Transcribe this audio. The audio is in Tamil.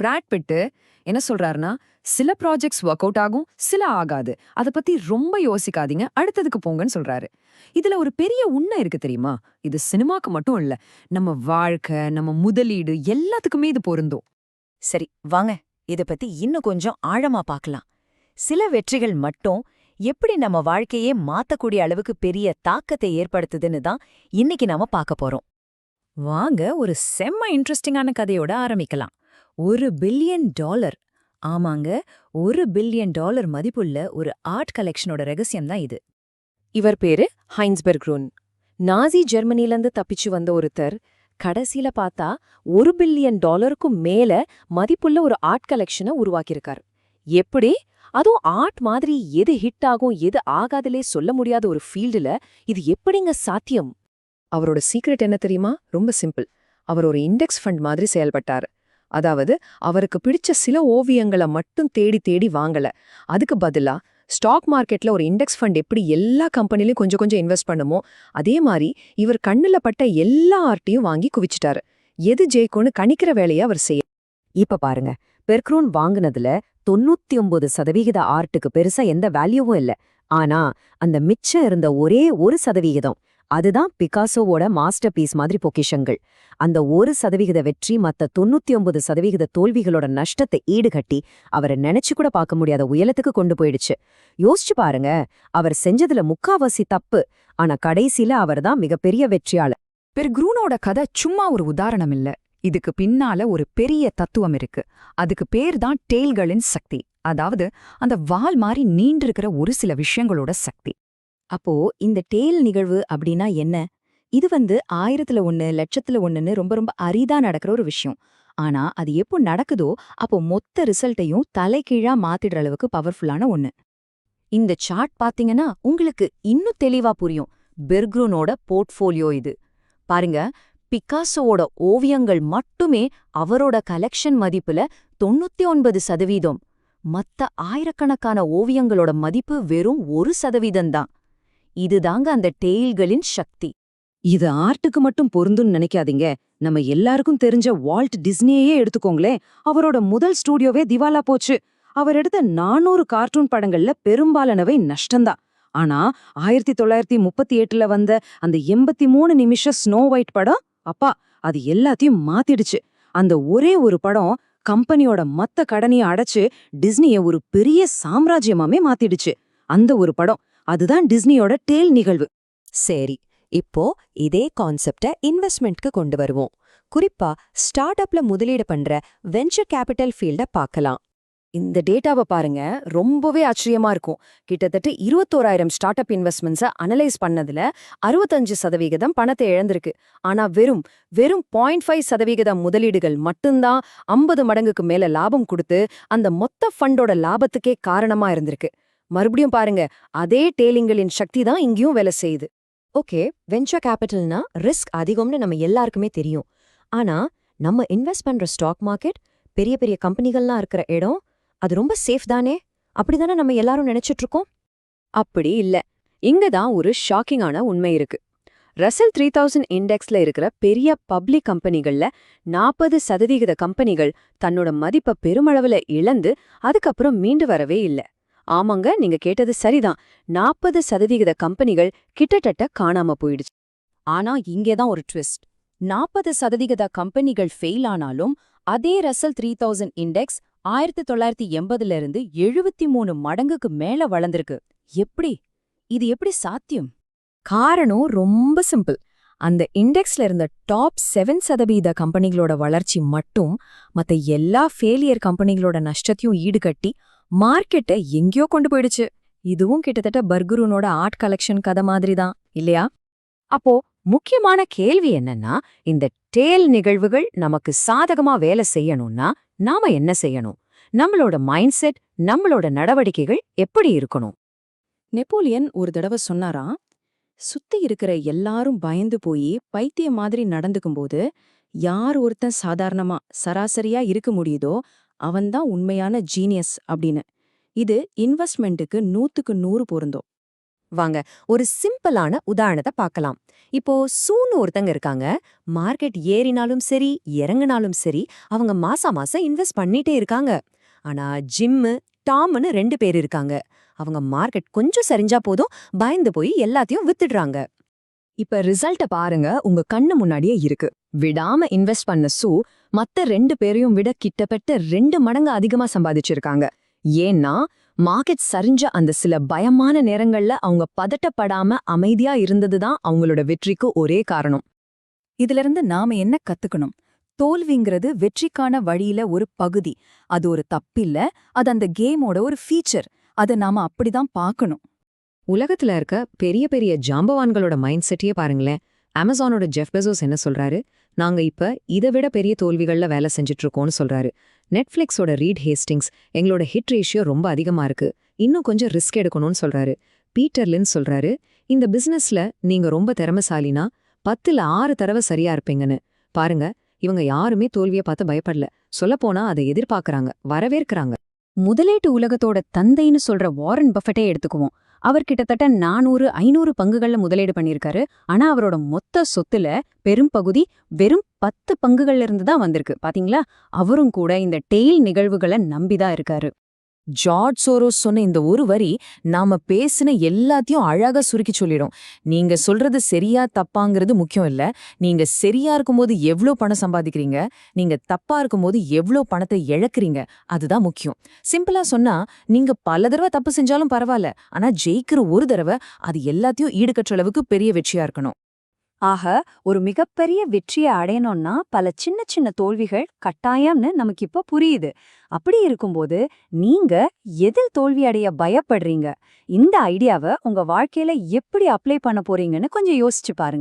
பிராட் பிட்டு என்ன சொல்றாருன்னா சில ப்ராஜெக்ட்ஸ் ஒர்க் அவுட் ஆகும் சில ஆகாது. அதை பத்தி ரொம்ப யோசிக்காதீங்க அடுத்ததுக்கு போங்கன்னு சொல்றாரு. இதுல ஒரு பெரிய உண்மை இருக்கு தெரியுமா? இது சினிமாக்கு மட்டும் இல்ல நம்ம வாழ்க்கை நம்ம முதலீடு எல்லாத்துக்குமே இது பொருந்தும். சரி வாங்க. இத பத்தி இன்னும் கொஞ்சம் ஆழமா பார்க்கலாம். சில வெற்றிகள் மட்டும் எப்படி நம்ம வாழ்க்கையே மாத்தக்கூடிய அளவுக்கு பெரிய தாக்கத்தை ஏற்படுத்துதுன்னு தான் இன்னைக்கு நாம பார்க்க போறோம். வாங்க ஒரு செம்ம இன்ட்ரெஸ்டிங்கான கதையோட ஆரம்பிக்கலாம். ஒரு பில்லியன் டாலர் ஆமாங்க ஒரு பில்லியன் டாலர் மதிப்புள்ள ஒரு ஆர்ட் கலெக்ஷனோட ரகசியம் தான் இது. இவர் பேரு ஹைன்ஸ்பெர்க் ரூன். நாசி ஜெர்மனிலேருந்து தப்பிச்சு வந்த ஒருத்தர் கடைசியில பார்த்தா ஒரு பில்லியன் டாலருக்கும் மேல மதிப்புள்ள ஒரு ஆர்ட் கலெக்ஷனை உருவாக்கியிருக்கார். எப்படி? அதுவும் ஆர்ட் மாதிரி எது ஹிட் ஆகும் எது ஆகாதலே சொல்ல முடியாத ஒரு ஃபீல்டுல இது எப்படிங்க சாத்தியம்? அவரோட சீக்ரெட் என்ன தெரியுமா? ரொம்ப சிம்பிள் அவர் ஒரு இண்டெக்ஸ் ஃபண்ட் மாதிரி செயல்பட்டார். அதாவது அவருக்கு பிடிச்ச சில ஓவியங்களை மட்டும் தேடி தேடி வாங்கல. அதுக்கு பதிலா ஸ்டாக் மார்க்கெட்ல ஒரு இண்டெக்ஸ் ஃபண்ட் எப்படி எல்லா கம்பெனிலையும் கொஞ்சம் கொஞ்சம் இன்வெஸ்ட் பண்ணுமோ அதே மாதிரி இவர் கண்ணுல பட்ட எல்லா ஆர்ட்டையும் வாங்கி குவிச்சிட்டாரு. எது ஜெயிக்கும்னு கணிக்கிற வேலையை அவர் செய்ய இப்ப பாருங்க. பெர்க்ரோன் வாங்குனதுல தொண்ணூத்தி ஒன்பது சதவிகித ஆர்ட்டுக்கு பெருசா எந்த வேல்யூவும் இல்ல. ஆனா அந்த மிச்சம் இருந்த ஒரே ஒரு சதவிகிதம். அதுதான் பிகாசோவோட மாஸ்டர் பீஸ் மாதிரி பொக்கிஷங்கள். அந்த ஒரு சதவிகித வெற்றி மத்த தொண்ணூத்தி ஒன்பது சதவிகித தோல்விகளோட நஷ்டத்தை ஈடுகட்டி அவரை நினைச்சு கூட பார்க்க முடியாத உயரத்துக்கு கொண்டு போயிடுச்சு. யோசிச்சு பாருங்க அவர் செஞ்சதுல முக்காவாசி தப்பு ஆனா கடைசியில அவர்தான் மிகப்பெரிய வெற்றியாளர். பெர்க்ரூனோட கதை சும்மா ஒரு உதாரணம் இல்ல. இதுக்கு பின்னால ஒரு பெரிய தத்துவம் இருக்கு. அதுக்கு பேர் தான் டெய்ல்களின் சக்தி. அதாவது அந்த வால் மாதிரி நீண்டிருக்கிற ஒரு சில விஷயங்களோட சக்தி. அப்போ இந்த டேல் நிகழ்வு அப்படின்னா என்ன? இது வந்து ஆயிரத்துல ஒன்னு லட்சத்துல ஒன்னுன்னு ரொம்ப ரொம்ப அரிதா நடக்கிற ஒரு விஷயம். ஆனா அது எப்போ நடக்குதோ அப்போ மொத்த ரிசல்ட்டையும் தலைகீழா மாத்திடுற அளவுக்கு பவர்ஃபுல்லான ஒன்னு இந்த சார்ட் பாத்தீங்கன்னா உங்களுக்கு இன்னும் தெளிவா புரியும். பெர்க்ரூனோட போர்ட்ஃபோலியோ இது. பாருங்க பிக்காசோவோட ஓவியங்கள் மட்டுமே அவரோட கலெக்ஷன் மதிப்புல தொண்ணூத்தி ஒன்பது சதவீதம். மத்த ஆயிரக்கணக்கான ஓவியங்களோட மதிப்பு வெறும் ஒரு சதவீதம்தான் இதுதாங்க அந்த டெய்ல்களின் சக்தி. இது ஆர்ட்டுக்கு மட்டும் பொருந்தும்னு நினைக்காதீங்க. நம்ம எல்லாருக்கும் தெரிஞ்ச வால்ட் டிஸ்னியையே எடுத்துக்கோங்களேன். அவரோட முதல் ஸ்டூடியோவே திவாலா போச்சு. அவர் எடுத்த நானூறு கார்ட்டூன் படங்கள்ல பெரும்பாலானவை நஷ்டம்தான். ஆனா ஆயிரத்தி தொள்ளாயிரத்தி முப்பத்தி எட்டுல வந்த அந்த எண்பத்தி மூணு நிமிஷம் ஸ்னோ ஒயிட் படம் அப்பா அது எல்லாத்தையும் மாத்திடுச்சு. அந்த ஒரே ஒரு படம் கம்பெனியோட மத்த கடனையும் அடைச்சு டிஸ்னிய ஒரு பெரிய சாம்ராஜ்யமாமே மாத்திடுச்சு. அந்த ஒரு படம் அதுதான் டிஸ்னியோட டேல் நிகழ்வு. சரி இப்போ இதே கான்செப்ட இன்வெஸ்ட்மெண்ட்க்கு கொண்டு வருவோம். குறிப்பா ஸ்டார்ட் அப்ல முதலீடு பண்ற வெஞ்சர் கேபிட்டல் ஃபீல்ட பார்க்கலாம் இந்த டேட்டாவை பாருங்க ரொம்பவே ஆச்சரியமா இருக்கும். கிட்டத்தட்ட இருபத்தோராயிரம் ஸ்டார்ட் அப் இன்வெஸ்ட்மெண்ட்ஸை அனலைஸ் பண்ணதுல அறுபத்தஞ்சு சதவிகிதம் பணத்தை இழந்திருக்கு. ஆனா வெறும் வெறும் பாயிண்ட் ஃபைவ் சதவிகிதம் முதலீடுகள் மட்டும்தான் ஐம்பது மடங்குக்கு மேல லாபம் கொடுத்து அந்த மொத்த ஃபண்டோட லாபத்துக்கே காரணமா இருந்திருக்கு. மறுபடியும் பாருங்க அதே டேலிங்களின் சக்தி தான் இங்கேயும் வேலை செய்யுது. ஓகே வெஞ்சர் கேபிட்டல்னா ரிஸ்க் அதிகம்னு நம்ம எல்லாருக்குமே தெரியும். ஆனா நம்ம இன்வெஸ்ட் பண்ற ஸ்டாக் மார்க்கெட் பெரிய பெரிய கம்பெனிகள்லாம் இருக்கிற இடம் அது ரொம்ப சேஃப் தானே? அப்படிதானே நம்ம எல்லாரும் நினைச்சிட்டு இருக்கோம்? அப்படி இல்ல. இங்க தான் ஒரு ஷாக்கிங்கான உண்மை இருக்கு. ரசல் த்ரீ தௌசண்ட் இண்டெக்ஸ்ல இருக்கிற பெரிய பப்ளிக் கம்பெனிகள்ல நாற்பது சதவிகித கம்பெனிகள் தன்னோட மதிப்பை பெருமளவுல இழந்து அதுக்கப்புறம் மீண்டு வரவே இல்ல. ஆமாங்க நீங்க கேட்டது சரிதான். நாற்பது சதவிகித கம்பெனிகள் கிட்டத்தட்ட காணாம போயிடுச்சு. ஆனா இங்கேதான் ஒரு ட்விஸ்ட். நாற்பது சதவிகித கம்பெனிகள் ஃபெயில் ஆனாலும் அதே ரசல் த்ரீ தௌசண்ட் இண்டெக்ஸ் ஆயிரத்தி தொள்ளாயிரத்தி எண்பதுல இருந்து எழுபத்தி மூணு மடங்குக்கு மேல வளர்ந்திருக்கு. எப்படி? இது எப்படி சாத்தியம்? காரணம் ரொம்ப சிம்பிள். அந்த இண்டெக்ஸ்ல இருந்த டாப் செவன் சதவீத கம்பெனிகளோட வளர்ச்சி மட்டும் மத்த எல்லா ஃபெயிலியர் கம்பெனிகளோட நஷ்டத்தையும் ஈடுகட்டி மார்க்கெட்டை எங்கேயோ கொண்டு போயிடுச்சு. இதுவும் கிட்டத்தட்ட பர்குருனோட ஆர்ட் கலெக்ஷன் கதை மாதிரி தான் இல்லையா? அப்போ முக்கியமான கேள்வி என்னன்னா இந்த டேல் நிகழ்வுகள் நமக்கு சாதகமா வேலை செய்யணும்னா நாம என்ன செய்யணும்? நம்மளோட மைண்ட் செட் நம்மளோட நடவடிக்கைகள் எப்படி இருக்கணும்? நெப்போலியன் ஒரு தடவை சொன்னாராம் சுத்தி இருக்கிற எல்லாரும் பயந்து போய் பைத்தியம் மாதிரி நடந்துக்கும்போது யார் ஒருத்தன் சாதாரணமா சராசரியா இருக்க முடியுதோ அவன்தான் உண்மையான ஜீனியஸ் அப்படின்னு. இது இன்வெஸ்ட்மெண்ட்டுக்கு நூத்துக்கு நூறு பொருந்தும். வாங்க ஒரு சிம்பிளான உதாரணத்தை பார்க்கலாம். இப்போ சூன்னு ஒருத்தங்க இருக்காங்க. மார்க்கெட் ஏறினாலும் சரி இறங்குனாலும் சரி அவங்க மாசா மாசம் இன்வெஸ்ட் பண்ணிட்டே இருக்காங்க. ஆனா ஜிம்மு டாம்னு ரெண்டு பேர் இருக்காங்க. அவங்க மார்க்கெட் கொஞ்சம் சரிஞ்சா போதும் பயந்து போய் எல்லாத்தையும் வித்துடுறாங்க. இப்ப ரிசல்ட்ட பாருங்க உங்க கண்ணு முன்னாடியே இருக்கு. விடாம இன்வெஸ்ட் பண்ண சூ மத்த ரெண்டு பேரையும் விட கிட்டத்தட்ட ரெண்டு மடங்கு அதிகமா சம்பாதிச்சிருக்காங்க. ஏன்னா மார்க்கெட் சரிஞ்ச அந்த சில பயமான நேரங்கள்ல அவங்க பதட்டப்படாம அமைதியா இருந்ததுதான் அவங்களோட வெற்றிக்கு ஒரே காரணம். இதுல இருந்து நாம என்ன கத்துக்கணும்? தோல்விங்கிறது வெற்றிக்கான வழியில ஒரு பகுதி. அது ஒரு தப்பில்ல அது அந்த கேமோட ஒரு ஃபீச்சர் அத நாம அப்படிதான் பார்க்கணும். உலகத்துல இருக்க பெரிய பெரிய ஜாம்பவான்களோட மைண்ட் செட்டையே பாருங்களேன். அமேசானோட ஜெஃப் பெசோஸ் என்ன சொல்றாரு? நாங்க இப்ப இதை விட பெரிய தோல்விகள்ல வேலை செஞ்சுட்டு இருக்கோம்னு சொல்றாரு. நெட்ஃபிளிக்ஸோட ரீட் ஹேஸ்டிங்ஸ் எங்களோட ஹிட் ரேஷியோ ரொம்ப அதிகமா இருக்கு. இன்னும் கொஞ்சம் ரிஸ்க் எடுக்கணும்னு சொல்றாரு. பீட்டர்லின் சொல்றாரு இந்த பிசினஸ்ல நீங்க ரொம்ப திறமைசாலினா பத்துல ஆறு தடவை சரியா இருப்பீங்கன்னு. பாருங்க இவங்க யாருமே தோல்வியை பார்த்து பயப்படல. சொல்லப்போனா அதை எதிர்பார்க்கறாங்க வரவேற்கறாங்க. முதலீட்டு உலகத்தோட தந்தைன்னு சொல்ற வாரன் பஃபெட்டே எடுத்துக்குவோம். அவர் கிட்டத்தட்ட நானூறு ஐநூறு பங்குகள்ல முதலீடு பண்ணியிருக்காரு. ஆனா அவரோட மொத்த சொத்துல பெரும் பகுதி வெறும் பத்து பங்குகள்ல இருந்து தான் வந்திருக்கு. பாத்தீங்களா? அவரும் கூட இந்த டெய்ல் நிகழ்வுகளை நம்பிதான் இருக்காரு. ஜார்ஜ் சோரோஸ் சொன்ன இந்த ஒரு வரி நாம பேசின எல்லாத்தையும் அழகா சுருக்கி சொல்லிடும். நீங்க சொல்றது சரியா தப்பாங்கிறது முக்கியம் இல்ல. நீங்க சரியா இருக்கும்போது எவ்ளோ பணம் சம்பாதிக்கிறீங்க? நீங்க தப்பா இருக்கும்போது எவ்ளோ பணத்தை இழக்கிறீங்க? அதுதான் முக்கியம். சிம்பிளா சொன்னா நீங்க பல தடவை தப்பு செஞ்சாலும் பரவாயில்ல. ஆனா ஜெயிக்கிற ஒரு தடவை அது எல்லாத்தையும் ஈடுகட்டுற அளவுக்கு பெரிய வெற்றியா இருக்கணும். ஆக ஒரு மிகப்பெரிய வெற்றியை அடையணும்னா பல சின்ன சின்ன தோல்விகள் கட்டாயம்னு நமக்கு இப்ப புரியுது. அப்படி இருக்கும்போது நீங்க எதில் தோல்வி அடைய பயப்படுறீங்க? இந்த ஐடியாவை உங்க வாழ்க்கையில எப்படி அப்ளை பண்ண போறீங்கன்னு கொஞ்சம் யோசிச்சு பாருங்க.